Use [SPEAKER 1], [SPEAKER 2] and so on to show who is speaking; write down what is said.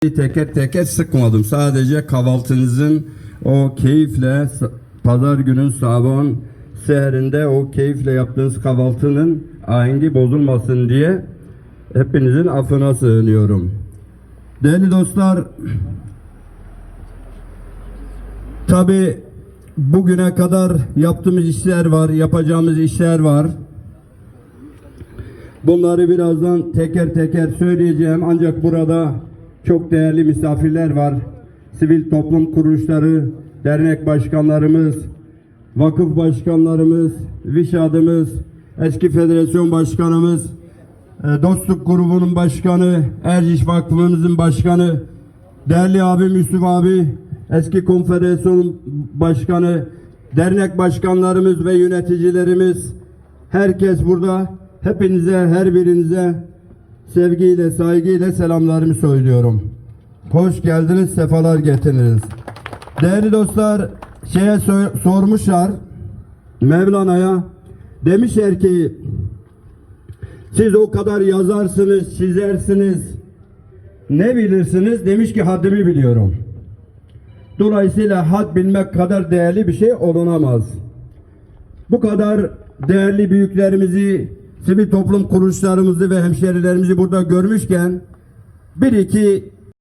[SPEAKER 1] teker teker sıkmadım. Sadece kahvaltınızın o keyifle pazar günün sabahın seherinde o keyifle yaptığınız kahvaltının ahengi bozulmasın diye hepinizin affına sığınıyorum. Değerli dostlar tabi bugüne kadar yaptığımız işler var, yapacağımız işler var. Bunları birazdan teker teker söyleyeceğim ancak burada çok değerli misafirler var. Sivil toplum kuruluşları, dernek başkanlarımız, vakıf başkanlarımız, VİŞAD'ımız, eski federasyon başkanımız, e, dostluk grubunun başkanı, Erciş Vakfımızın başkanı, değerli abim Yusuf abi, eski konfederasyon başkanı, dernek başkanlarımız ve yöneticilerimiz, herkes burada. Hepinize, her birinize sevgiyle, saygıyla selamlarımı söylüyorum. Hoş geldiniz, sefalar getirdiniz. Değerli dostlar, şeye so- sormuşlar Mevlana'ya demişler ki siz o kadar yazarsınız, çizersiniz. Ne bilirsiniz? Demiş ki haddimi biliyorum. Dolayısıyla had bilmek kadar değerli bir şey olunamaz. Bu kadar değerli büyüklerimizi, sivil toplum kuruluşlarımızı ve hemşerilerimizi burada görmüşken bir iki